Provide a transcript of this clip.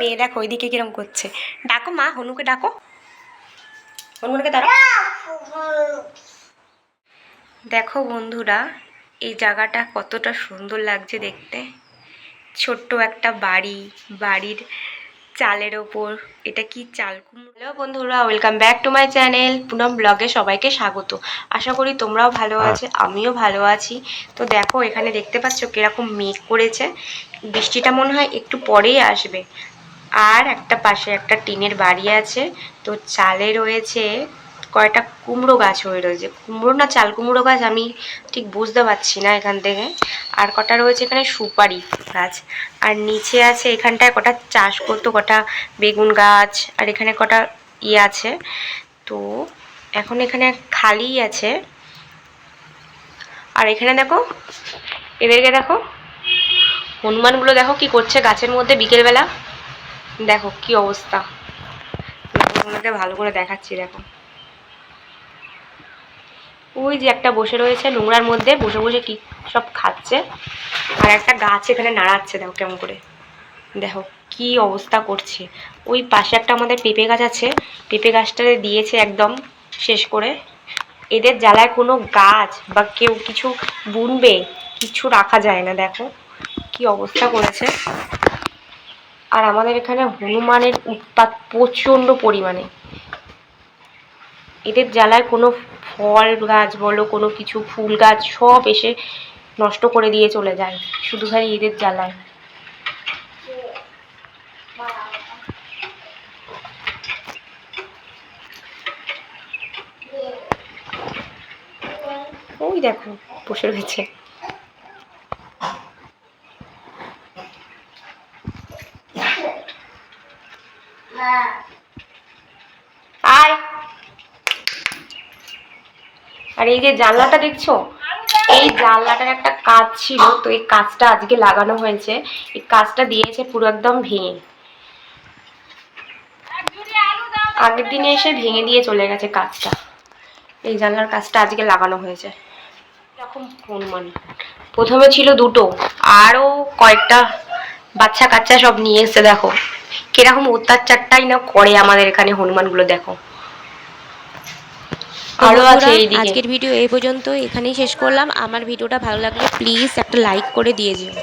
মেয়ে দেখো ওইদিকে কিরম করছে। ডাকো মা হনুকে ডাকো। হনুমানকে দাঁড়া দেখো বন্ধুরা এই জায়গাটা কতটা সুন্দর লাগছে দেখতে। ছোট্ট একটা বাড়ি বাড়ির চালের ওপর। এটা কি চাল হ্যালো বন্ধুরা welcome back to my channel. Poonam ব্লগে সবাইকে স্বাগত। আশা করি তোমরাও ভালো আছো আমিও ভালো আছি। তো দেখো এখানে দেখতে পাচ্ছ কীরকম মেঘ করেছে। বৃষ্টিটা মনে হয় একটু পরেই আসবে। আর একটা পাশে একটা টিনের বাড়ি আছে। তো চালে রয়েছে কয়টা কুমড়ো গাছ হয়ে রয়েছে। কুমড়ো না চাল কুমড়ো গাছ আমি ঠিক বুঝতে পারছি না এখান থেকে। আর কটা রয়েছে এখানে সুপারি গাছ। আর নিচে আছে এখানটায় কটা চাষ করতো, কটা বেগুন গাছ, আর এখানে কটা ইয়ে আছে। তো এখন এখানে খালি আছে। আর এখানে দেখো, এদেরকে দেখো, হনুমানগুলো দেখো কি করছে গাছের মধ্যে বিকেলবেলা। দেখো কি অবস্থা। তোমাকে ভালো করে দেখাচ্ছি, দেখো। ওই যে একটা বসে রয়েছে নোংরার মধ্যে, বসে বসে কি সব খাচ্ছে। আর একটা গাছ এখানে নাড়াচ্ছে, দেখো কেমন করে। দেখো কি অবস্থা করছে। ওই পাশে একটা আমাদের পেঁপে গাছ আছে, পেঁপে গাছটা দিয়েছে একদম শেষ করে। এদের জ্বালায় কোনো গাছ বা কেউ কিছু বুনবে, কিছু রাখা যায় না, দেখো। কি অবস্থা করেছে। আর আমাদের এখানে হনুমানের উৎপাত প্রচণ্ড পরিমাণে। এদের জ্বালায় কোনো ফল গাছ বলো, কোনো কিছু, ফুল গাছ সব এসে নষ্ট করে দিয়ে চলে যায়। শুধু খালি এদের জ্বালায়। ওই দেখো, বসে রয়েছে। আয়। আর এই যে জানলাটা দেখছ? এই জানলাটার একটা কাজ ছিল, তো এই কাজটা আজকে লাগানো হয়েছে। এই কাজটা দিয়েছে পুরো একদম ভেঙে। আগের দিনে এসে ভেঙে দিয়ে চলে গেছে কাজটা এই জানলার কাজটা আজকে লাগানো হয়েছে। এরকম হনুমান প্রথমে ছিল দুটো, আরও কয়েকটা বাচ্চা কাচ্চা সব নিয়ে এসছে, দেখো। কীরকম অত্যাচারটাই না করে আমাদের এখানে হনুমানগুলো দেখো। আরও আছে আজকের ভিডিও এই পর্যন্ত এখানেই শেষ করলাম। আমার ভিডিওটা ভালো লাগলে প্লিজ একটা লাইক করে দিয়ে যেও